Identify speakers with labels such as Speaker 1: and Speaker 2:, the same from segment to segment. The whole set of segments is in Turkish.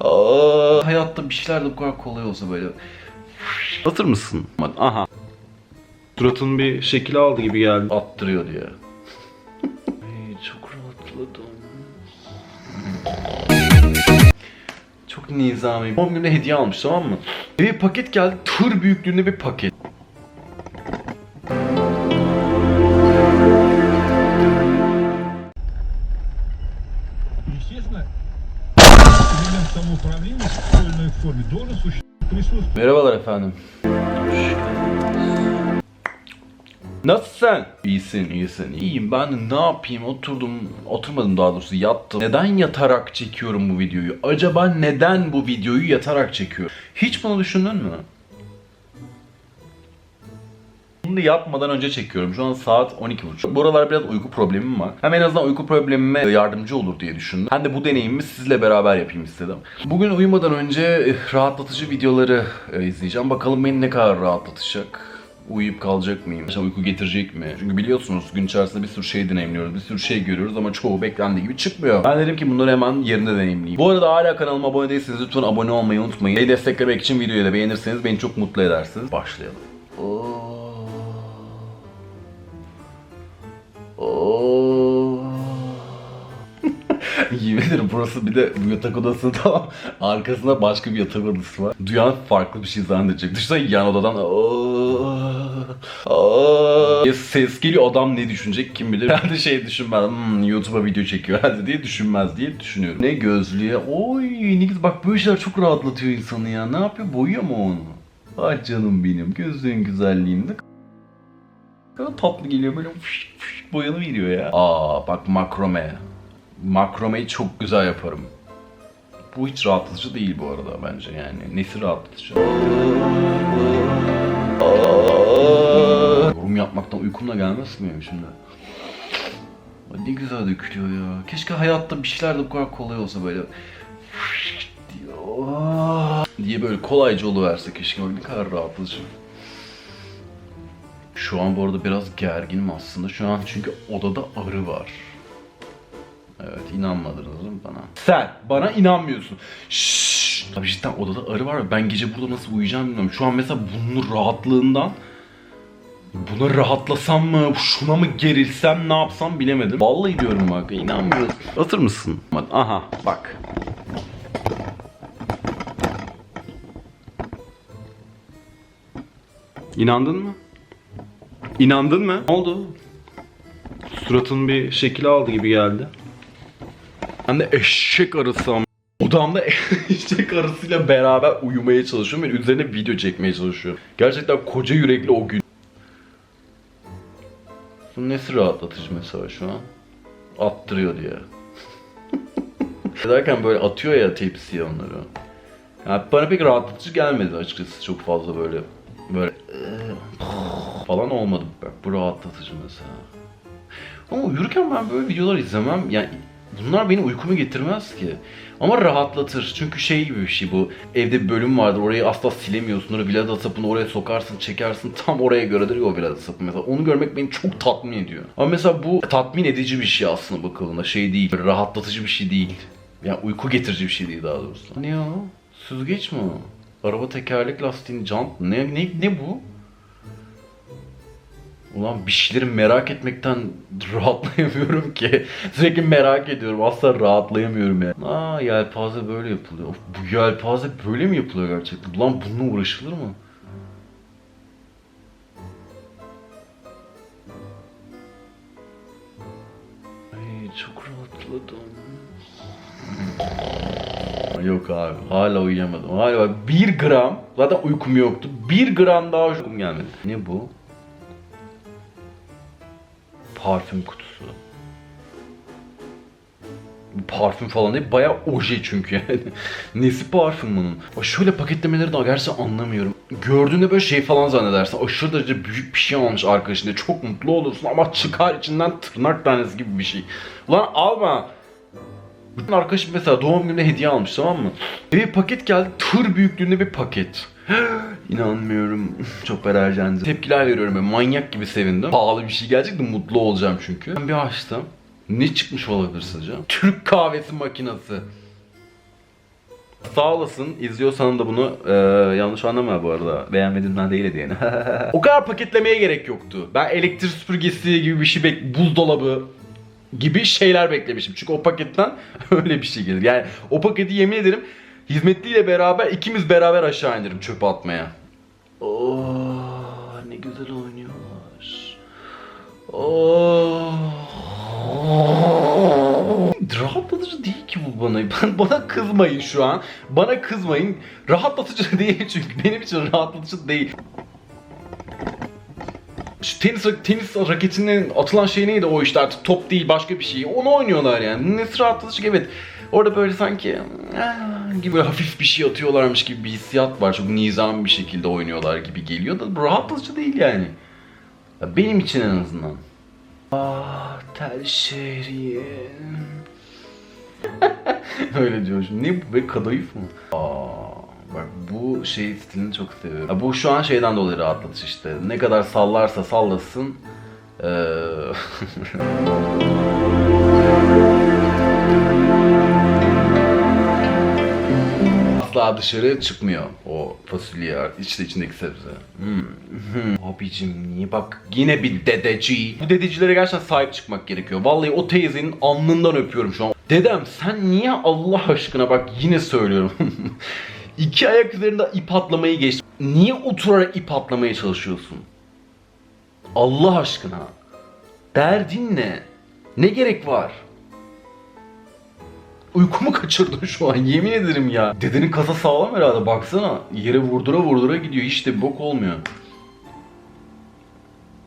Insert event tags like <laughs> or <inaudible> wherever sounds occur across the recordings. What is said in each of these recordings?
Speaker 1: Aa, hayatta bir şeyler de bu kadar kolay olsa böyle.
Speaker 2: Hatır mısın? Aha. Suratın bir şekil aldı gibi geldi.
Speaker 1: Attırıyor diye. <laughs> Ay, çok rahatladım. Çok nizami. Doğum gününe hediye almış tamam mı? Eve paket geldi. Tır büyüklüğünde bir paket. Merhabalar efendim. Nasılsın? İyisin, iyisin. İyiyim. Ben de ne yapayım? Oturdum, oturmadım daha doğrusu yattım. Neden yatarak çekiyorum bu videoyu? Acaba neden bu videoyu yatarak çekiyorum? Hiç bunu düşündün mü? Bunu yapmadan önce çekiyorum. Şu an saat 12.30. Bu aralar biraz uyku problemim var. Hem en azından uyku problemime yardımcı olur diye düşündüm. Hem de bu deneyimimi sizle beraber yapayım istedim. Bugün uyumadan önce eh, rahatlatıcı videoları eh, izleyeceğim. Bakalım beni ne kadar rahatlatacak. Uyuyup kalacak mıyım? Mesela uyku getirecek mi? Çünkü biliyorsunuz gün içerisinde bir sürü şey deneyimliyoruz. Bir sürü şey görüyoruz ama çoğu beklendiği gibi çıkmıyor. Ben dedim ki bunları hemen yerinde deneyimleyeyim. Bu arada hala kanalıma abone değilseniz lütfen abone olmayı unutmayın. Beni desteklemek için videoyu da beğenirseniz beni çok mutlu edersiniz. Başlayalım. Oo. Ederim burası bir de bu yatak odası <laughs> tamam. Arkasında başka bir yatak odası var. Duyan farklı bir şey zannedecek. Düşünsene yan odadan "Aa, aa" diye ses geliyor. Adam ne düşünecek kim bilir. <laughs> Herhalde şey düşünmez. Hmm, YouTube'a video çekiyor herhalde diye düşünmez diye düşünüyorum. Ne gözlüğe. Oy ne güzel. Bak böyle şeyler çok rahatlatıyor insanı ya. Ne yapıyor? Boyuyor mu onu? Ay canım benim. Gözlüğün güzelliğinde kadar tatlı geliyor böyle fış fış boyanı veriyor ya. Aa bak makrome. Makromeyi çok güzel yaparım. Bu hiç rahatlatıcı değil bu arada bence yani. Nesi rahatlatıcı? Yorum yapmaktan uykum da gelmez mi şimdi? Ne güzel dökülüyor ya. Keşke hayatta bir şeyler de bu kadar kolay olsa böyle diye, böyle kolayca oluverse keşke. Ne kadar rahatlatıcı. Şu an bu arada biraz gerginim aslında. Şu an çünkü odada arı var. Evet inanmadınız mi bana? Sen bana inanmıyorsun. Şşş. Tabii cidden odada arı var ve ben gece burada nasıl uyuyacağım bilmiyorum. Şu an mesela bunun rahatlığından Buna rahatlasam mı, şuna mı gerilsem ne yapsam bilemedim. Vallahi diyorum bak inanmıyorsun.
Speaker 2: Hatır mısın? Aha.
Speaker 1: Bak.
Speaker 2: İnandın mı? İnandın mı? Ne oldu? Suratın bir şekil aldı gibi geldi.
Speaker 1: Ben de eşek arısı am- Odamda <laughs> eşek arısıyla beraber uyumaya çalışıyorum ve üzerine video çekmeye çalışıyorum. Gerçekten koca yürekli o gün. Bu nesi rahatlatıcı mesela şu an? Attırıyor diye. <laughs> Derken böyle atıyor ya tepsiye onları. Yani bana pek rahatlatıcı gelmedi açıkçası çok fazla böyle böyle <laughs> falan olmadı. Bu rahatlatıcı mesela. Ama uyurken ben böyle videolar izlemem. Yani bunlar beni uykumu getirmez ki. Ama rahatlatır. Çünkü şey gibi bir şey bu. Evde bir bölüm vardır. Orayı asla silemiyorsun. Oraya vilada sapını oraya sokarsın, çekersin. Tam oraya göredir ya o vilada sapı mesela. Onu görmek beni çok tatmin ediyor. Ama mesela bu tatmin edici bir şey aslında bakıldığında. Şey değil. Rahatlatıcı bir şey değil. Yani uyku getirici bir şey değil daha doğrusu. Ne ya? Süzgeç mi? Araba tekerlek lastiğin jant? Ne, ne, ne bu? Ulan bir şeyleri merak etmekten <laughs> rahatlayamıyorum ki. <laughs> Sürekli merak ediyorum. Asla rahatlayamıyorum ya. Aa yelpaze böyle yapılıyor. Of, bu yelpaze böyle mi yapılıyor gerçekten? Ulan bununla uğraşılır mı? Ay çok rahatladım. <laughs> Yok abi hala uyuyamadım. Hala 1 gram zaten uykum yoktu. 1 gram daha uykum gelmedi. Ne bu? Parfüm kutusu. Parfüm falan değil bayağı oje çünkü yani. <laughs> Nesi parfüm bunun? O şöyle paketlemeleri de gerçekten anlamıyorum. Gördüğünde böyle şey falan zannedersin. Aşırı derece büyük bir şey almış arkadaşın diye. Çok mutlu olursun ama çıkar içinden tırnak tanesi gibi bir şey. Ulan alma. Arkadaşım mesela doğum gününe hediye almış tamam mı? Eve paket geldi tır büyüklüğünde bir paket. <gasps> İnanmıyorum. <laughs> Çok berabercendi. Tepkiler veriyorum böyle manyak gibi sevindim. Pahalı bir şey gelecek de mutlu olacağım çünkü. Ben bir açtım. Ne çıkmış olabilir sizce? Türk kahvesi makinesi. Sağ olasın. İzliyorsan da bunu e, yanlış anlama bu arada. Beğenmediğinden değil diyene. <laughs> o kadar paketlemeye gerek yoktu. Ben elektrik süpürgesi gibi bir şey bek buzdolabı gibi şeyler beklemişim. Çünkü o paketten <laughs> öyle bir şey gelir. Yani o paketi yemin ederim hizmetliyle beraber ikimiz beraber aşağı indirim çöpe atmaya. Oh ne güzel oynuyorlar. Oh. Rahatlatıcı değil ki bu bana. <laughs> Ben, bana kızmayın şu an. Bana kızmayın. Rahatlatıcı <laughs> değil çünkü benim için rahatlatıcı değil. Tenis, tenis raketinin atılan şey neydi o işte artık top değil başka bir şey. Onu oynuyorlar yani. Nesi rahatlatıcı evet. Orada böyle sanki gibi hafif bir şey atıyorlarmış gibi bir hissiyat var. Çok nizami bir şekilde oynuyorlar gibi geliyor da bu rahatlatıcı değil yani. Ya Benim için en azından. Ah tel şehriye. <laughs> Öyle diyor şimdi. Ne bu be kadayıf mı? Aa, bu şey stilini çok seviyorum. Bu şu an şeyden dolayı rahatlatıcı işte. Ne kadar sallarsa sallasın. <laughs> Asla dışarı çıkmıyor o fasulye işte içindeki sebze. Hmm. hmm. Abicim niye bak yine bir dedeci. Bu dedecilere gerçekten sahip çıkmak gerekiyor. Vallahi o teyzenin alnından öpüyorum şu an. Dedem sen niye Allah aşkına bak yine söylüyorum. <laughs> İki ayak üzerinde ip atlamayı geç. Niye oturarak ip atlamaya çalışıyorsun? Allah aşkına. Derdin ne? Ne gerek var? Uykumu kaçırdın şu an yemin ederim ya. Dedenin kasa sağlam herhalde baksana. Yere vurdura vurdura gidiyor bir bok olmuyor.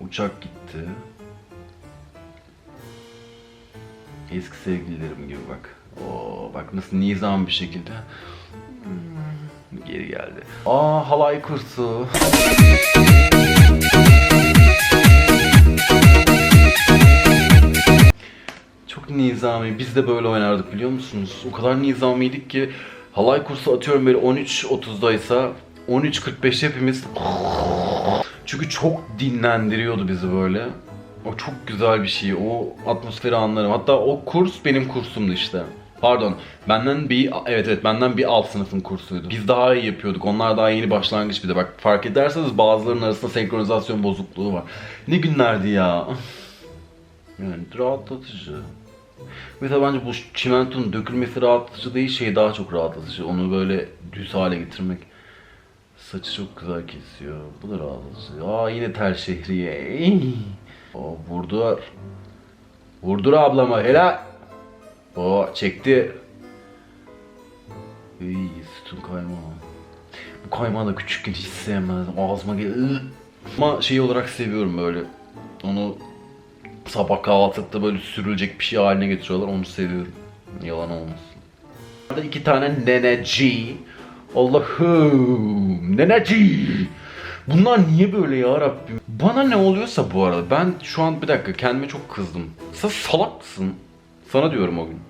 Speaker 1: Uçak gitti. Eski sevgililerim gibi bak. Oo bak nasıl nizam bir şekilde. Geri geldi. Aa halay kursu. Çok nizami. Biz de böyle oynardık biliyor musunuz? O kadar nizamiydik ki halay kursu atıyorum böyle 13.30'daysa 13.45'te hepimiz çünkü çok dinlendiriyordu bizi böyle. O çok güzel bir şey. O atmosferi anlarım. Hatta o kurs benim kursumdu işte. Pardon. Benden bir evet evet benden bir alt sınıfın kursuydu. Biz daha iyi yapıyorduk. Onlar daha yeni başlangıç bir de. Bak fark ederseniz bazılarının arasında senkronizasyon bozukluğu var. Ne günlerdi ya. <laughs> Yani rahatlatıcı. Mesela bence bu çimentonun dökülmesi rahatlatıcı değil, şey daha çok rahatlatıcı. Onu böyle düz hale getirmek. Saçı çok güzel kesiyor. Bu da rahatlatıcı. Aa yine tel şehriye. O vurdu. Vurdur ablama helal. O çekti. İyi sütun kaymağı. Bu kaymağı da küçükken hiç sevmezdim. Ağzıma gel. Ama şey olarak seviyorum böyle. Onu sabah kahvaltılıkta böyle sürülecek bir şey haline getiriyorlar. Onu seviyorum. Yalan olmasın. Burada iki tane neneci. Allah'ım. Neneci. Bunlar niye böyle ya Rabbim? Bana ne oluyorsa bu arada ben şu an bir dakika kendime çok kızdım. Sen salak mısın? Sana diyorum o gün.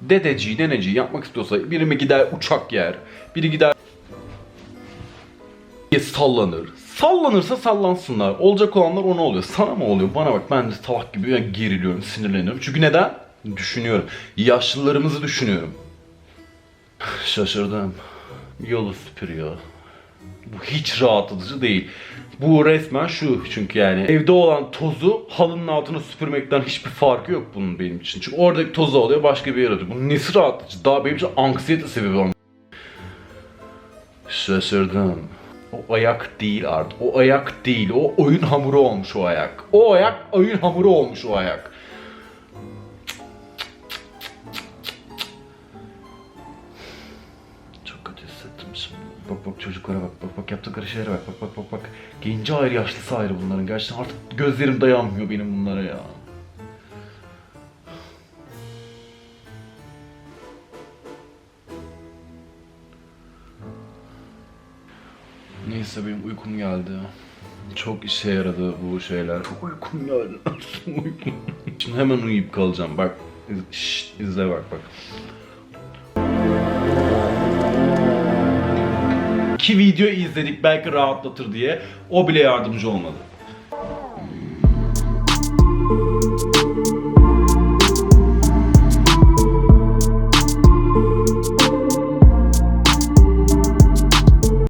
Speaker 1: Dedeci, neneci yapmak istiyorsa biri mi gider uçak yer, biri gider sallanır. Sallanırsa sallansınlar. Olacak olanlar ona oluyor. Sana mı oluyor? Bana bak ben de salak gibi yani geriliyorum, sinirleniyorum. Çünkü neden? Düşünüyorum. Yaşlılarımızı düşünüyorum. <sighs> Şaşırdım. Yolu süpürüyor. Bu hiç rahatlatıcı değil. Bu resmen şu çünkü yani evde olan tozu halının altına süpürmekten hiçbir farkı yok bunun benim için. Çünkü oradaki tozu alıyor başka bir yere atıyor. Bunun nesi rahatlatıcı? Daha benim için anksiyete sebebi ama. Şaşırdım. O ayak değil artık. O ayak değil. O oyun hamuru olmuş o ayak. O ayak oyun hamuru olmuş o ayak. Bak bak çocuklara bak bak bak yaptıkları şeylere bak bak bak bak bak. Genci ayrı yaşlısı ayrı bunların. Gerçekten artık gözlerim dayanmıyor benim bunlara ya. Neyse benim uykum geldi. Çok işe yaradı bu şeyler. Uykum geldi. <laughs> Şimdi hemen uyuyup kalacağım. Bak. Şşt, izle bak bak. İki video izledik belki rahatlatır diye. O bile yardımcı olmadı.